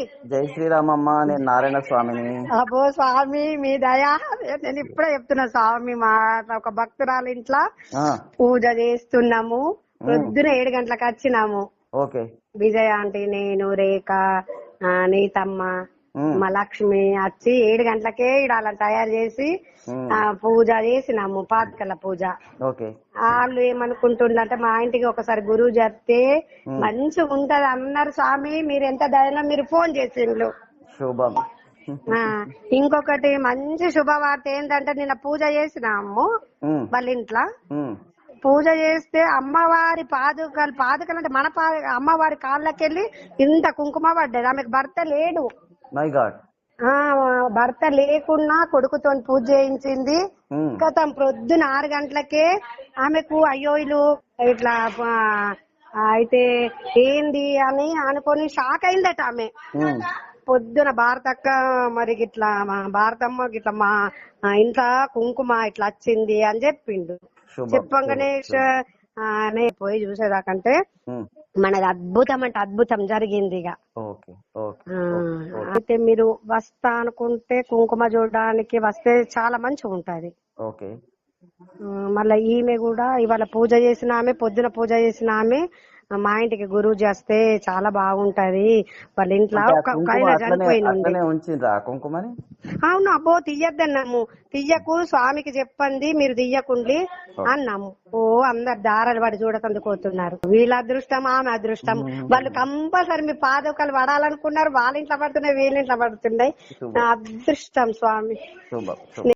జై శ్రీరామమ్మ నేను నారాయణ స్వామిని. అబ్బో స్వామి మీ దయా. నేను ఇప్పుడే చెప్తున్నా స్వామి మా ఒక భక్తురాలు ఇంట్లో పూజ చేస్తున్నాము. పొద్దున ఏడు గంటలకు వచ్చినాము. ఓకే. విజయ ఆంటీ నేను రేఖ నీతమ్మ మా లక్ష్మి వచ్చి ఏడు గంటలకే అలా తయారు చేసి పూజ చేసినాము పాతకల పూజ. వాళ్ళు ఏమనుకుంటుండంటే మా ఇంటికి ఒకసారి గురువు చెప్తే. మంచిగా ఉంటది అన్నారు స్వామి మీరు ఎంత ధైర్యం మీరు ఫోన్ చేసిండ్రు. శుభం. ఇంకొకటి మంచి శుభవార్త ఏంటంటే నిన్న పూజ చేసినాము వాళ్ళ ఇంట్లో. పూజ చేస్తే అమ్మవారి పాదుకలు పాదుకలు అంటే మన అమ్మవారి కాళ్ళకెళ్ళి ఇంత కుంకుమ పడ్డది. ఆమెకు భర్త లేడు. మై గాడ్ ఆ భర్త లేకున్నా కొడుకుతో పూజ చేయించింది. గతం ప్రొద్దున ఆరు గంటలకే ఆమెకు అయ్యో వీళ్ళు ఇట్లా అయితే ఏంది అని అనుకొని షాక్ అయిందట ఆమె. ఉమ్, పొద్దున భారతక్క మరి ఇట్లా మా భారతమ్మ ఇట్లా మా ఇంట్లో కుంకుమ ఇట్లా వచ్చింది అని చెప్పిండు. చెప్పంగానే పోయి చూసేదాకంటే ఉమ్, మనది అద్భుతం అంటే అద్భుతం జరిగింది ఇక. అయితే మీరు వస్తా అనుకుంటే కుంకుమ చూడడానికి వస్తే చాలా మంచిగా ఉంటది. ఓకే. మళ్ళా ఈమె కూడా ఇవాళ పూజ చేసిన ఆమె పొద్దున పూజ చేసిన ఆమె మా ఇంటికి గురువు చేస్తే చాలా బాగుంటది. వాళ్ళ ఇంట్లో ఒక ఆయన కుంకుమని? అవును అబ్బో తీయద్దన్నాము తీయకు స్వామికి చెప్పండి మీరు తీయకుండి అన్నాము. ఓ అందరు దారాలు పడి చూడకందుకోతున్నారు వీళ్ళ అదృష్టం ఆమె అదృష్టం. వాళ్ళు కంపల్సరీ మీ పాదకాలు పడాలనుకున్నారు. వాళ్ళ ఇంట్లో పడుతున్నాయి వీళ్ళ ఇంట్లో పడుతున్నాయి. నా అదృష్టం స్వామి.